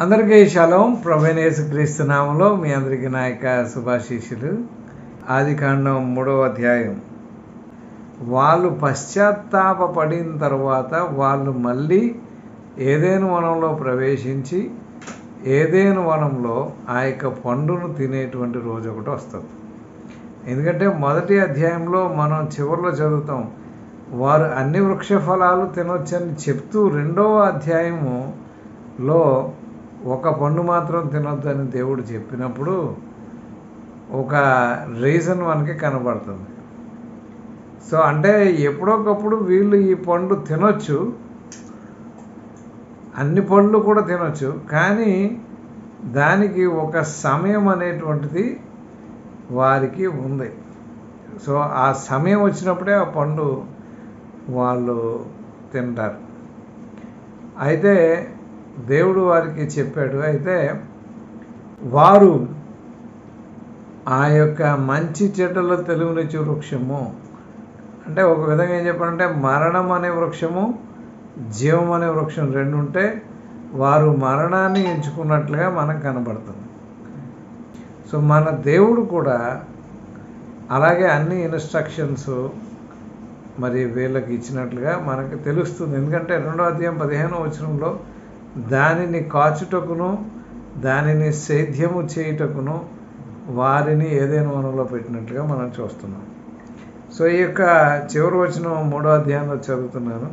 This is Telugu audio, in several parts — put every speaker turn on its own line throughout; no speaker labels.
అందరికీ శలం ప్రభనేసు క్రీస్తునామంలో మీ అందరికీ నాయక శుభాశీషులు ఆది కాండం మూడవ అధ్యాయం. వాళ్ళు పశ్చాత్తాపడిన తర్వాత వాళ్ళు మళ్ళీ ఏదేను వనంలో ప్రవేశించి ఏదేను వనంలో ఆ యొక్క పండును తినేటువంటి రోజు ఒకటి వస్తుంది. ఎందుకంటే మొదటి అధ్యాయంలో మనం చివరిలో చదువుతాం వారు అన్ని వృక్ష ఫలాలు తినొచ్చని చెప్తూ రెండవ అధ్యాయములో ఒక పండు మాత్రం తినొద్దని దేవుడు చెప్పినప్పుడు ఒక రీజన్ మనకి కనబడుతుంది. సో అంటే ఎప్పుడొకప్పుడు వీళ్ళు ఈ పండు తినొచ్చు. అన్ని పండ్లు కూడా తినొచ్చు. కానీ దానికి ఒక సమయం అనేటువంటిది వారికి ఉంది. సో ఆ సమయం వచ్చినప్పుడే ఆ పండు వాళ్ళు తింటారు. అయితే దేవుడు వారికి చెప్పాడు అయితే వారు ఆ యొక్క మంచి చెడ్డల తెలుగునిచ్చు వృక్షము. అంటే ఒక విధంగా ఏం చెప్పాలంటే మరణం అనే వృక్షము జీవం అనే వృక్షం రెండు ఉంటే వారు మరణాన్ని ఎంచుకున్నట్లుగా మనకు కనబడుతుంది. సో మన దేవుడు కూడా అలాగే అన్ని ఇన్స్ట్రక్షన్స్ మరి వీళ్ళకి ఇచ్చినట్లుగా మనకు తెలుస్తుంది. ఎందుకంటే రెండో అధ్యాయం పదిహేను వచనంలో దానిని కాచుటకును దానిని సేద్యము చేయుటకును వారిని ఏదైనా వనంలో పెట్టినట్లుగా మనం చూస్తున్నాం. సో ఈ యొక్క చివరి వచనం మూడో అధ్యాయంలో చదువుతున్నాను.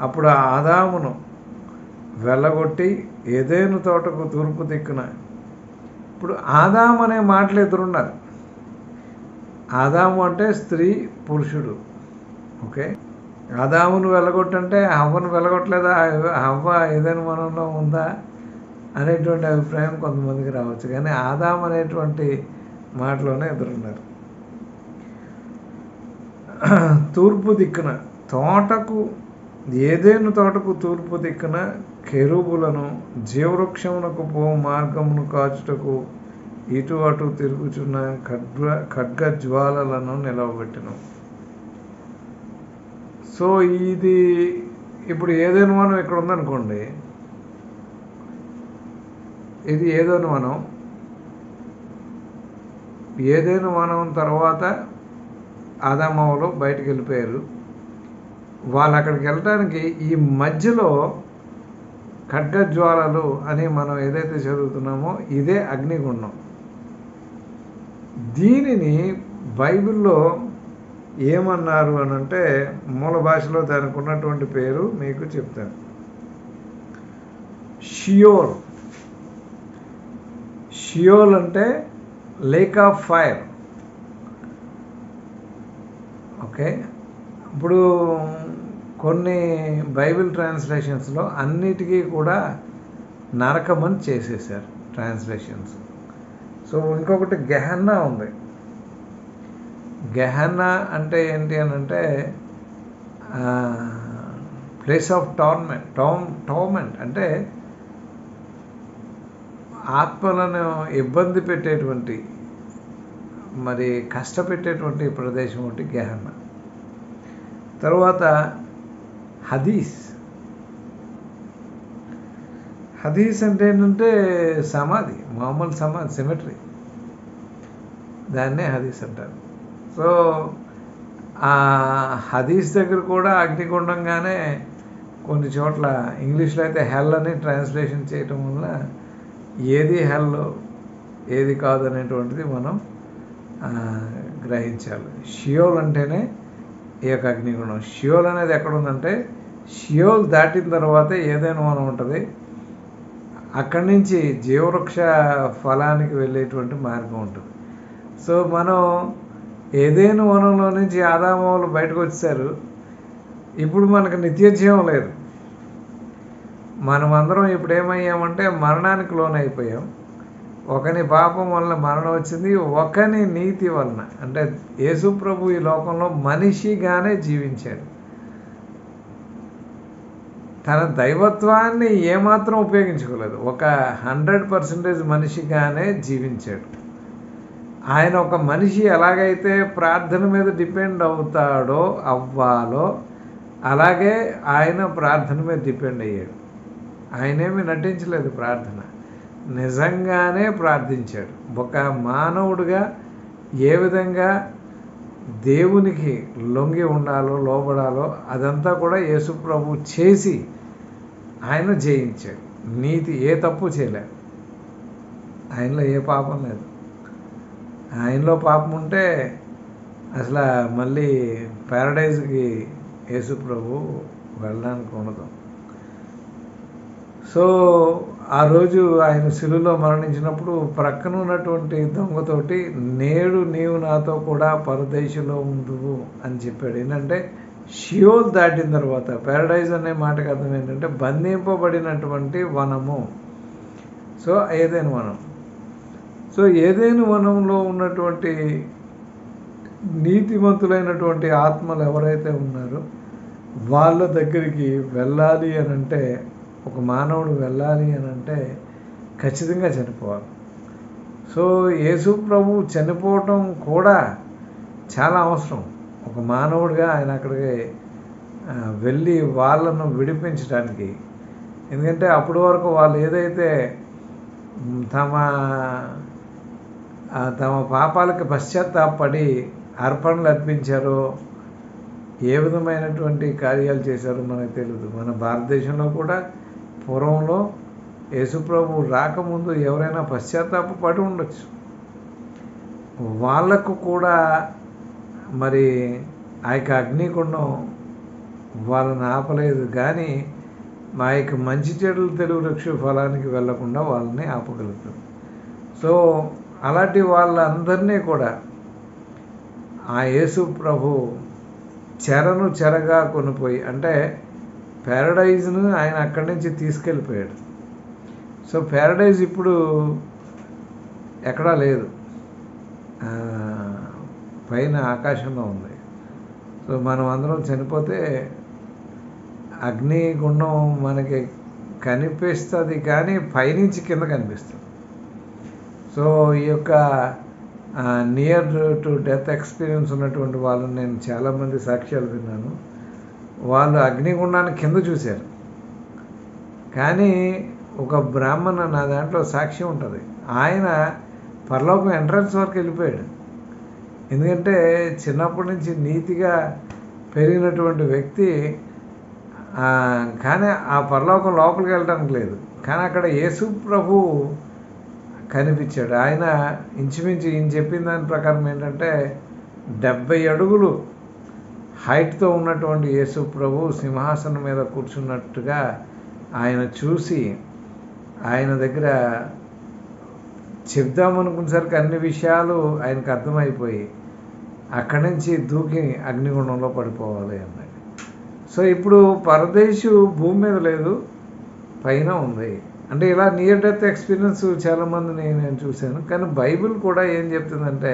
అప్పుడు ఆ ఆదామును వెళ్ళగొట్టి ఏదేను తోటకు తూర్పు దిక్కున ఇప్పుడు ఆదాము అనే మాటలు ఎదురున్నారు. ఆదాము అంటే స్త్రీ పురుషుడు. ఓకే? ఆదామును వెళ్ళగొట్టంటే హవ్వను వెళ్ళగొట్టలేదా? హవ్వ ఏదైనా మనంలో ఉందా? అనేటువంటి అభిప్రాయం కొంతమందికి రావచ్చు. కానీ ఆదాం అనేటువంటి మాటలోనే ఎదురున్నారు. తూర్పు దిక్కున తోటకు ఏదేను తోటకు తూర్పు దిక్కున కెరుబులను జీవవృక్షమునకు పో మార్గమును కాచుటకు ఇటు అటు తిరుగుచున్న ఖడ్గ ఖడ్గ జ్వాలలను నిలవబెట్టను. సో ఇది ఇప్పుడు ఏదైనా మనం ఇక్కడ ఉందనుకోండి. ఇది ఏదైనా మనం ఏదైనా మనం తర్వాత ఆదామావలో బయటకు వెళ్ళిపోయారు. వాళ్ళు అక్కడికి వెళ్ళడానికి ఈ మధ్యలో ఖడ్గజ్వాలలు అని మనం ఏదైతే చదువుతున్నామో ఇదే అగ్నిగుండం. దీనిని బైబిల్లో ఏమన్నారు అని అంటే మూల భాషలో దానికి ఉన్నటువంటి పేరు మీకు చెప్తాను. షియోల్. షియోల్ అంటే లేక్ ఆఫ్ ఫైర్. ఓకే? ఇప్పుడు కొన్ని బైబిల్ ట్రాన్స్లేషన్స్లో అన్నిటికీ కూడా నరకమని చేసేసారు ట్రాన్స్లేషన్స్. సో ఇంకొకటి గెహన్నా ఉంది. గెహన్నా అంటే ఏంటి అని అంటే ప్లేస్ ఆఫ్ టోర్మెంట్ టోమ్ టోర్మెంట్ అంటే ఆత్మలను ఇబ్బంది పెట్టేటువంటి మరి కష్టపెట్టేటువంటి ప్రదేశం ఒకటి గెహన్న తరువాత హదీస్. హదీస్ అంటే ఏంటంటే సమాధి మామూలు సమాధి సిమెట్రీ దాన్నే హదీస్ అంటారు. సో ఆ హదీస్ దగ్గర కూడా అగ్నిగుండంగానే కొన్ని చోట్ల ఇంగ్లీష్లో అయితే హెల్ అని ట్రాన్స్లేషన్ చేయటం వల్ల ఏది హెల్ ఏది కాదు అనేటువంటిది మనం గ్రహించాలి. షియోల్ అంటేనే ఈ యొక్క అగ్నిగుణం షియోల్ అనేది ఎక్కడ ఉందంటే షియోల్ దాటిన తర్వాత ఏదైనా మనం ఉంటుంది. అక్కడి నుంచి జీవవృక్ష ఫలానికి వెళ్ళేటువంటి మార్గం ఉంటుంది. సో మనం ఏదైనా వనంలో నుంచి ఆదామవులు బయటకు వచ్చారు. ఇప్పుడు మనకు నిత్యజీవం లేదు. మనమందరం ఇప్పుడు ఏమయ్యామంటే మరణానికి లోనైపోయాం. ఒకని పాపం వలన మరణం వచ్చింది. ఒకని నీతి వలన. అంటే యేసు ప్రభు ఈ లోకంలో మనిషిగానే జీవించాడు. తన దైవత్వాన్ని ఏమాత్రం ఉపయోగించుకోలేదు. ఒక హండ్రెడ్ పర్సెంటేజ్ మనిషిగానే జీవించాడు. ఆయన ఒక మనిషి ఎలాగైతే ప్రార్థన మీద డిపెండ్ అవుతాడో అవ్వాలో అలాగే ఆయన ప్రార్థన మీద డిపెండ్ అయ్యాడు. ఆయనేమి నటించలేదు ప్రార్థన. నిజంగానే ప్రార్థించాడు. ఒక మానవుడిగా ఏ విధంగా దేవునికి లొంగి ఉండాలో లోబడాలో అదంతా కూడా యేసు ప్రభు చేసి ఆయన జయించాడు. నీతి ఏ తప్పు చేయలేదు ఆయనలో ఏ పాపం లేదు. ఆయనలో పాపం ఉంటే అసలు మళ్ళీ ప్యారడైజ్కి యేసు ప్రభు వెళ్ళడానికి ఉండదు. సో ఆ రోజు ఆయన శిలులో మరణించినప్పుడు ప్రక్కన ఉన్నటువంటి దొంగతోటి నేడు నీవు నాతో కూడా పరదేశంలో ఉందువు అని చెప్పాడు. ఏంటంటే షియోల్ దాటిన తర్వాత ప్యారడైజ్ అనే మాటకు అర్థం ఏంటంటే బంధింపబడినటువంటి వనము. సో ఏదైనా వనం. సో ఏదైనా వనంలో ఉన్నటువంటి నీతిమంతులైనటువంటి ఆత్మలు ఎవరైతే ఉన్నారో వాళ్ళ దగ్గరికి వెళ్ళాలి అని అంటే ఒక మానవుడు వెళ్ళాలి అని అంటే ఖచ్చితంగా చనిపోవాలి. సో యేసు ప్రభు చనిపోవటం కూడా చాలా అవసరం. ఒక మానవుడిగా ఆయన అక్కడికి వెళ్ళి వాళ్ళను విడిపించడానికి ఎందుకంటే అప్పటి వరకు వాళ్ళు ఏదైతే తమ తమ పాపాలకు పశ్చాత్తాపడి అర్పణలు అర్పించారో ఏ విధమైనటువంటి కార్యాలు చేశారో మనకు తెలియదు మన భారతదేశంలో కూడా పూర్వంలో యేసుప్రభు రాకముందు ఎవరైనా పశ్చాత్తాప పడి ఉండొచ్చు. వాళ్ళకు కూడా మరి ఆ యొక్క అగ్నికుండం వాళ్ళని ఆపలేదు. కానీ మా యొక్క మంచి చెడులు తెలుగు వృక్ష ఫలానికి వెళ్ళకుండా వాళ్ళని ఆపగలుగుతారు. సో అలాంటి వాళ్ళందరినీ కూడా ఆ యేసు ప్రభు చెరను చెరగా కొనిపోయి అంటే ప్యారడైజ్ను ఆయన అక్కడి నుంచి తీసుకెళ్ళిపోయాడు. సో ప్యారడైజ్ ఇప్పుడు ఎక్కడా లేదు. పైన ఆకాశంలో ఉంది. సో మనం అందరం చనిపోతే అగ్నిగుండం మనకి కనిపిస్తుంది కానీ పైనుంచి కింద కనిపిస్తుంది. సో ఈ యొక్క నియర్ టు డెత్ ఎక్స్పీరియన్స్ ఉన్నటువంటి వాళ్ళని నేను చాలామంది సాక్ష్యాలు విన్నాను. వాళ్ళు అగ్నిగుండాన్ని కింద చూశారు. కానీ ఒక బ్రాహ్మణ నా దాంట్లో సాక్ష్యం ఉంటుంది. ఆయన పరలోకం ఎంట్రన్స్ వరకు వెళ్ళిపోయాడు. ఎందుకంటే చిన్నప్పటి నుంచి నీతిగా పెరిగినటువంటి వ్యక్తి కానీ ఆ పరలోకం లోపలికి వెళ్ళడానికి లేదు. కానీ అక్కడ యేసు ప్రభు కనిపించాడు. ఆయన ఇంచుమించు ఈయన చెప్పిన దాని ప్రకారం ఏంటంటే డెబ్బై అడుగులు హైట్తో ఉన్నటువంటి యేసు ప్రభు సింహాసనం మీద కూర్చున్నట్టుగా ఆయన చూసి ఆయన దగ్గర చెప్దామనుకునేసరికి అన్ని విషయాలు ఆయనకు అర్థమైపోయి అక్కడి నుంచి దూకి అగ్నిగుండంలో పడిపోవాలి అన్నాడు. సో ఇప్పుడు పరదేశు భూమి మీద లేదు పైన ఉంది. అంటే ఇలా నియర్ డెత్ ఎక్స్పీరియన్స్ చాలామందిని నేను చూశాను. కానీ బైబిల్ కూడా ఏం చెప్తుందంటే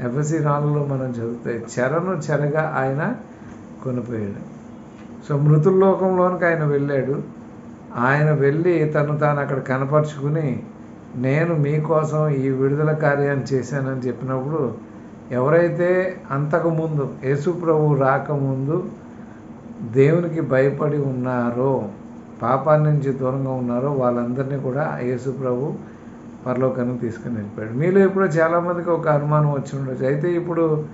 ఎఫ్ఎస్సి నాలుగులో మనం చదివితే చెరను చెరగా ఆయన కొనిపోయాడు. సో మృతుల్లోకంలోనికి ఆయన వెళ్ళాడు. ఆయన వెళ్ళి తను తాను అక్కడ కనపరుచుకుని నేను మీకోసం ఈ విడుదల కార్యాన్ని చేశానని చెప్పినప్పుడు ఎవరైతే అంతకుముందు యేసు ప్రభు రాకముందు దేవునికి భయపడి ఉన్నారో పాపాన్ని నుంచి దూరంగా ఉన్నారో వాళ్ళందరినీ కూడా యేసు ప్రభు పరలోకానికి తీసుకుని వెళ్ళిపోయాడు. మీలో ఇప్పుడు చాలామందికి ఒక అనుమానం వచ్చి ఉండొచ్చు. అయితే ఇప్పుడు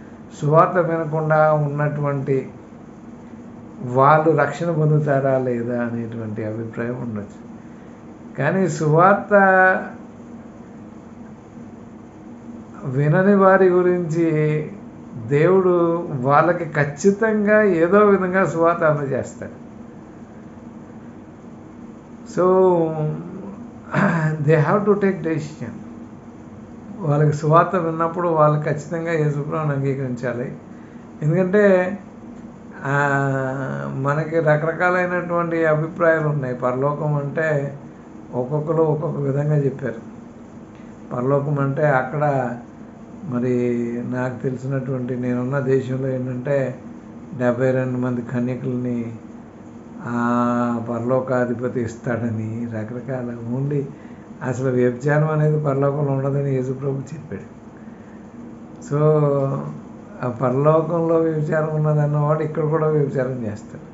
సువార్త వినకుండా ఉన్నటువంటి వాళ్ళు రక్షణ పొందుతారా లేదా అనేటువంటి అభిప్రాయం ఉండొచ్చు. కానీ సువార్త వినని వారి గురించి దేవుడు వాళ్ళకి ఖచ్చితంగా ఏదో విధంగా సువార్త అందజేస్తాడు. So they have to take decision వాళ్ళకి సువార్త విన్నప్పుడు వాళ్ళు ఖచ్చితంగా యేసుప్రభుని అంగీకరించాలి. ఎందుకంటే మనకి రకరకాలైనటువంటి అభిప్రాయాలు ఉన్నాయి. పరలోకం అంటే ఒక్కొక్కరు ఒక్కొక్క విధంగా చెప్పారు. పరలోకం అంటే అక్కడ మరి నాకు తెలిసినటువంటి నేనున్న దేశంలో ఏంటంటే డెబ్బై రెండు మంది కన్యకుల్ని పరలోకాధిపతి ఇస్తాడని రకరకాల ఉండి అసలు వ్యభిచారం అనేది పరలోకంలో ఉండదని యేసుప్రభు చెప్పాడు. సో ఆ పరలోకంలో వ్యభిచారం ఉన్నదన్నవాడు ఇక్కడ కూడా వ్యభిచారం చేస్తాడు.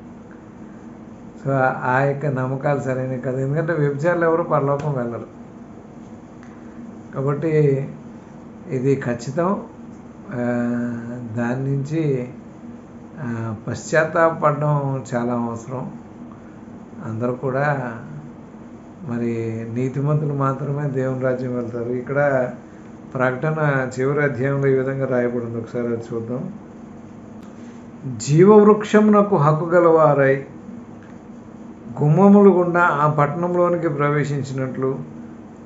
సో ఆ యొక్క నమ్మకాలు సరైనవి కాదు. ఎందుకంటే వ్యభిచారులు ఎవరు పరలోకం వెళ్ళరు. కాబట్టి ఇది ఖచ్చితం. దాని నుంచి పశ్చాత్తాపడడం చాలా అవసరం. అందరూ కూడా మరి నీతిమంతులు మాత్రమే దేవుని రాజ్యం వెళ్తారు. ఇక్కడ ప్రకటన చివరి అధ్యాయంలో ఈ విధంగా రాయబడింది. ఒకసారి అది చూద్దాం. జీవవృక్షమునకు హక్కు గలవారై గుమ్మములు గుండా ఆ పట్టణంలోనికి ప్రవేశించినట్లు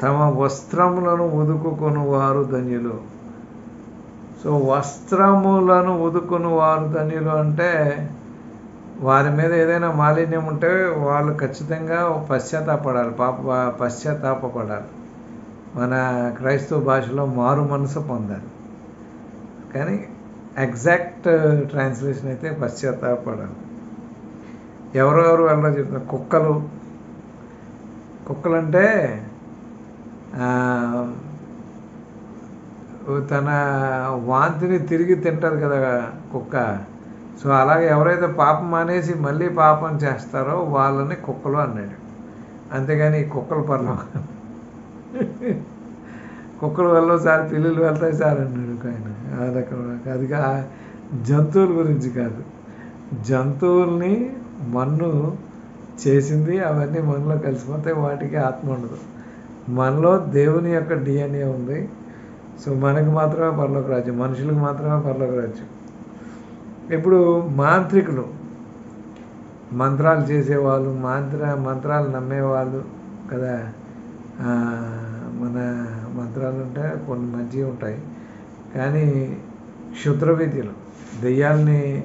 తమ వస్త్రములను ఉదుకుకొని వారు ధన్యులు. సో వస్త్రములను ఉదుకుని వారు ధనిలు అంటే వారి మీద ఏదైనా మాలిన్యం ఉంటే వాళ్ళు ఖచ్చితంగా పశ్చాత్తాపడాలి పాప పశ్చాత్తాపడాలి మన క్రైస్తవ భాషలో మారు మనసు పొందాలి. కానీ ఎగ్జాక్ట్ ట్రాన్స్లేషన్ అయితే పశ్చాత్తాపడాలి ఎవరెవరు వెళ్ళరో చెప్తున్నారు. కుక్కలు. కుక్కలు అంటే తన వాంతిని తిరిగి తింటారు కదా కుక్క. సో అలాగే ఎవరైతే పాపం మానేసి మళ్ళీ పాపం చేస్తారో వాళ్ళని కుక్కలు అన్నాడు. అంతేగాని ఈ కుక్కలు పర్లో. కుక్కలు వెళ్ళవు సార్ పిల్లలు వెళ్తాయి సార్ అన్నాడు ఒక ఆయన. అదొక అది జంతువుల గురించి కాదు. జంతువుల్ని మన్ను చేసింది అవన్నీ మనలో కలిసిపోతే వాటికి ఆత్మ ఉండదు. మనలో దేవుని యొక్క డిఎన్ఏ ఉంది. సో మనకు మాత్రమే పరలోక రాజ్యం మనుషులకు మాత్రమే పరలోక రాజ్యం. ఇప్పుడు మాంత్రికులు మంత్రాలు చేసేవాళ్ళు మంత్ర మంత్రాలు నమ్మేవాళ్ళు కదా? మన మంత్రాలు ఉంటే కొన్ని మంచిగా ఉంటాయి. కానీ క్షుద్రవీధులు దెయ్యాలని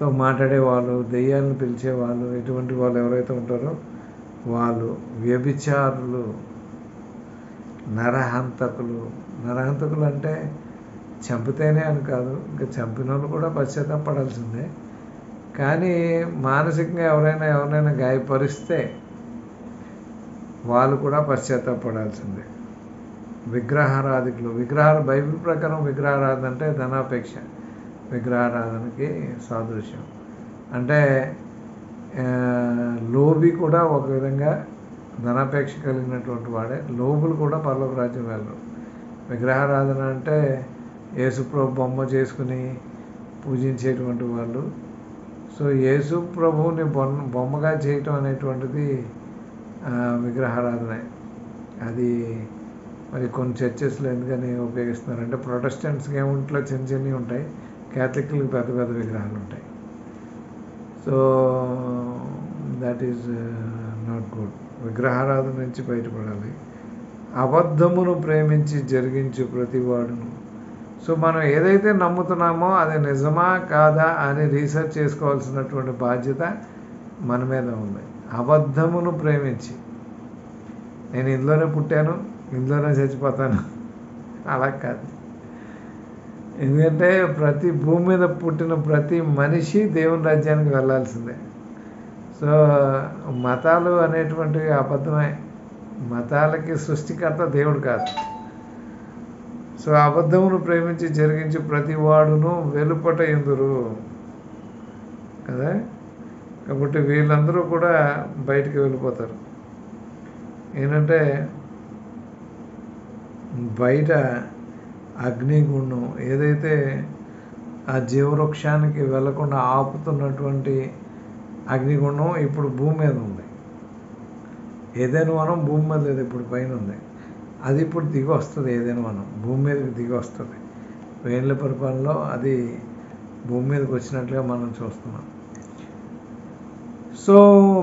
తో మాట్లాడేవాళ్ళు దెయ్యాలను పిలిచేవాళ్ళు ఎటువంటి వాళ్ళు ఎవరైతే ఉంటారో వాళ్ళు వ్యభిచారులు. నరహంతకులు. నరహంతకులు అంటే చంపితేనే అని కాదు ఇంకా చంపిన వాళ్ళు కూడా పశ్చాత్తాపడాల్సిందే కానీ మానసికంగా ఎవరైనా ఎవరైనా గాయపరిస్తే వాళ్ళు కూడా పశ్చాత్తాపడాల్సిందే విగ్రహారాధికులు. విగ్రహాలు బైబిల్ ప్రకారం విగ్రహారాధన అంటే ధనాపేక్ష. విగ్రహారాధనకి సాదృశ్యం. అంటే లోబి కూడా ఒక విధంగా ధనాపేక్ష కలిగినటువంటి వాడే. లోబులు కూడా పర్లోక రాజ్యం వెళ్ళరు. విగ్రహారాధన అంటే యేసుప్రభు బొమ్మ చేసుకుని పూజించేటువంటి వాళ్ళు. సో యేసు ప్రభువుని బొమ్మ బొమ్మగా చేయటం అనేటువంటిది విగ్రహారాధన విగ్రహారాధనే. అది మరి కొన్ని చర్చెస్లో ఎందుకని ఉపయోగిస్తున్నారు అంటే ప్రొటెస్టెంట్స్కి ఏముంట్లో చిన్న చిన్నవి ఉంటాయి. క్యాథలిక్లకు పెద్ద పెద్ద విగ్రహాలు ఉంటాయి. So that is not good విగ్రహారాధన నుంచి బయటపడాలి. అబద్ధమును ప్రేమించి జరిగించు ప్రతివాడును. సో మనం ఏదైతే నమ్ముతున్నామో అది నిజమా కాదా అని రీసెర్చ్ చేసుకోవాల్సినటువంటి బాధ్యత మన మీద ఉంది. అబద్ధమును ప్రేమించి. నేను ఇందులోనే పుట్టాను ఇందులోనే చచ్చిపోతాను. అలా కాదు. ఎందుకంటే ప్రతి భూమి మీద పుట్టిన ప్రతి మనిషి దేవుని రాజ్యానికి వెళ్ళాల్సిందే సో మతాలు అనేటువంటివి అబద్ధమే. మతాలకి సృష్టికర్త దేవుడు కాదు. సో అబద్ధమును ప్రేమించి జరిగించి ప్రతి వాడును వెలుపట ఎందురు? కదా? కాబట్టి వీళ్ళందరూ కూడా బయటికి వెళ్ళిపోతారు. ఏంటంటే బయట అగ్నిగుండం ఏదైతే ఆ జీవవృక్షానికి వెళ్ళకుండా ఆపుతున్నటువంటి అగ్నిగుండం ఇప్పుడు భూమి మీద ఉంది. ఏదైనా వనం భూమి మీద లేదు ఇప్పుడు పైన ఉంది. అది ఇప్పుడు దిగి వస్తుంది ఏదైనా వనం భూమి మీదకి దిగి వస్తుంది. వేళ్ళ పరిపాలనలో అది భూమి మీదకి వచ్చినట్లుగా మనం చూస్తున్నాం. సో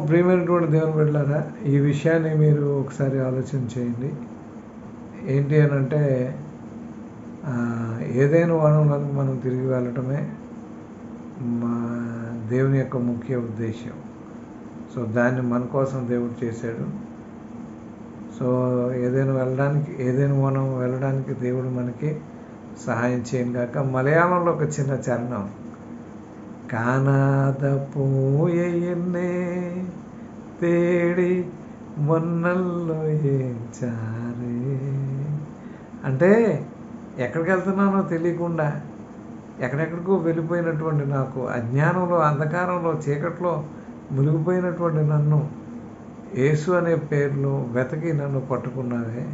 ప్రియమైనటువంటి దేవుని బిడ్డలారా ఈ విషయాన్ని మీరు ఒకసారి ఆలోచన చేయండి. ఏంటి అని అంటే ఏదైనా వనం కనుక మనం తిరిగి వెళ్ళటమే దేవుని యొక్క ముఖ్య ఉద్దేశం సో దాన్ని మన కోసం దేవుడు చేశాడు. సో ఏదైనా వెళ్ళడానికి ఏదైనా మనం వెళ్ళడానికి దేవుడు మనకి సహాయం చేయను కాక మలయాళంలో ఒక చిన్న చరణం. కానాద పోయెన్నే తేడి మొన్నల్లో ఏంచారే అంటే ఎక్కడికి వెళ్తున్నానో తెలియకుండా ఎక్కడెక్కడికో వెళ్ళిపోయినటువంటి నాకు అజ్ఞానంలో అంధకారంలో చీకట్లో మునిగిపోయినటువంటి నన్ను యేసు అనే పేరును వెతకి నన్ను పట్టుకున్నావే.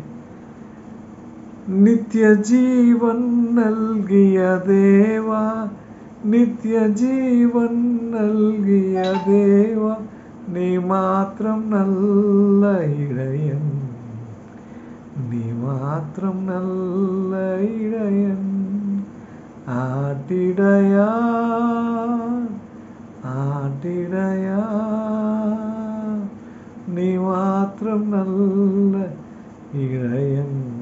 నిత్య జీవన్ నల్గియ దేవా నిత్య జీవన్ నల్గియ దేవా నీ మాత్రం నల్ల ఇడయన్ నీ మాత్రం నల్ల ఇడయన్ ఆటిడయా ఆటిడయా నీ మాత్రం నల్ల ఇడయం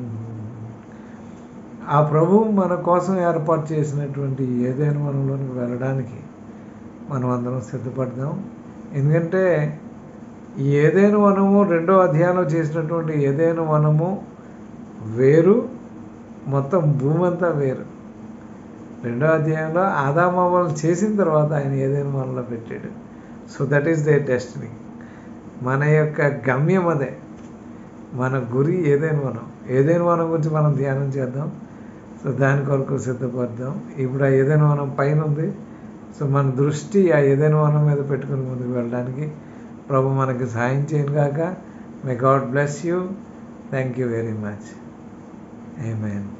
ఆ ప్రభువు మన కోసం ఏర్పాటు చేసినటువంటి ఏదైనా మనంలోనికి వెళ్ళడానికి మనం అందరం సిద్ధపడదాం. ఎందుకంటే ఏదైనా వనము రెండో అధ్యాయంలో చేసినటువంటి ఏదైనా వనము వేరు మొత్తం భూమి అంతా వేరు. రెండో అధ్యాయంలో ఆదామవ్వలు చేసిన తర్వాత ఆయన ఏదైనా మనలో పెట్టాడు. So that is the destiny మన యొక్క గమ్యం అదే. మన గురి ఏదైనా మనం. ఏదైనా మనం గురించి మనం ధ్యానం చేద్దాం. సో దాని కొరకు సిద్ధపడదాం. ఇప్పుడు ఆ ఏదైనా మనం పైన ఉంది. సో మన దృష్టి ఆ ఏదైనా వనం మీద పెట్టుకుని ముందుకు వెళ్ళడానికి ప్రభు మనకి సహాయం చేయను కాక may God bless you thank you very much Amen.